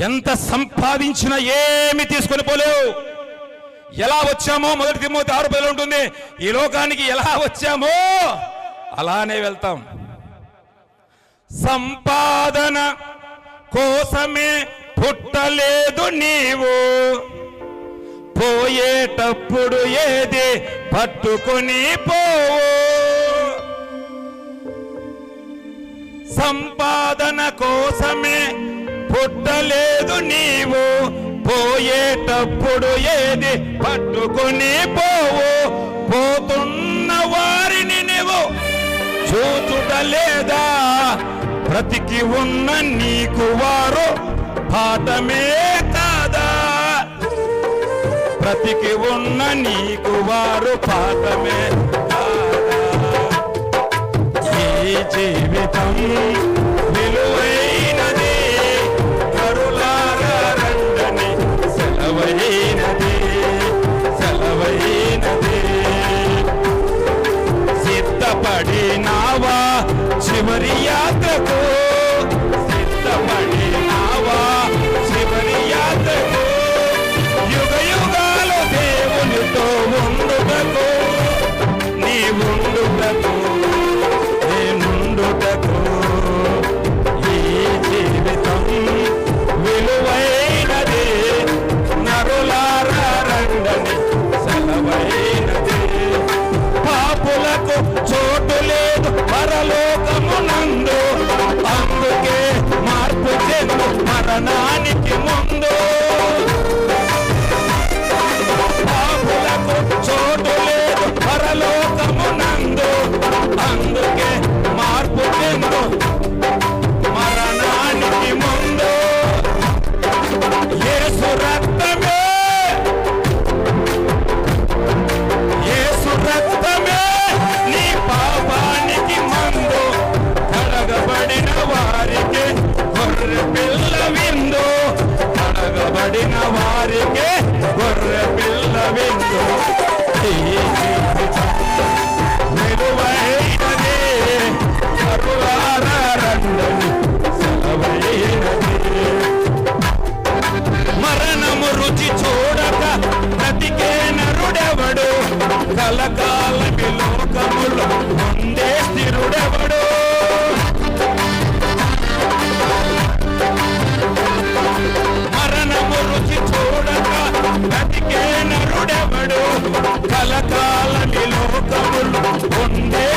ఎంత సంపాదించినా ఏమి తీసుకొని పోలేవు. ఎలా వచ్చామో మొదటి తిమ్మోతి ఆరు పదిలో ఉంటుంది. ఈ లోకానికి ఎలా వచ్చామో అలానే వెళ్తాం. సంపాదన కోసమే పుట్టలేదు నీవు. పోయేటప్పుడు ఏది పట్టుకొని పోవు. సంపాదన కోసమే పుట్టలేదు నీవు. పోయేటప్పుడు ఏది పట్టుకుని పోవు. పోతున్న వారిని నీవు చూచుట లేదా? బ్రతికి ఉన్న నీకు వారు పాఠమే కాదా? బ్రతికి ఉన్న నీకు వారు పాఠమే సిద్ధపడినావా? చివరి యాత్రకు సిద్ధపడినావా? చివరి యాత్రకు యుగ యుగాలు దేవునితో ఉండుటకు నీ ఉండుటకు నేనుండుటకు ఈ జీవితం విలువైనది. నరులారండని సెలవైనది. పాపులకు చోటు పరలోకమునందు అందుకే మార్పు చెందు మరణానికి ముందు. పిల్ల విందు ఈ జీవితం మరణము రుచి చూడక బ్రతికే నరుడెవడు? కలకాలమి లోకములు ఉండే స్థిరుడెవడు? లోకములు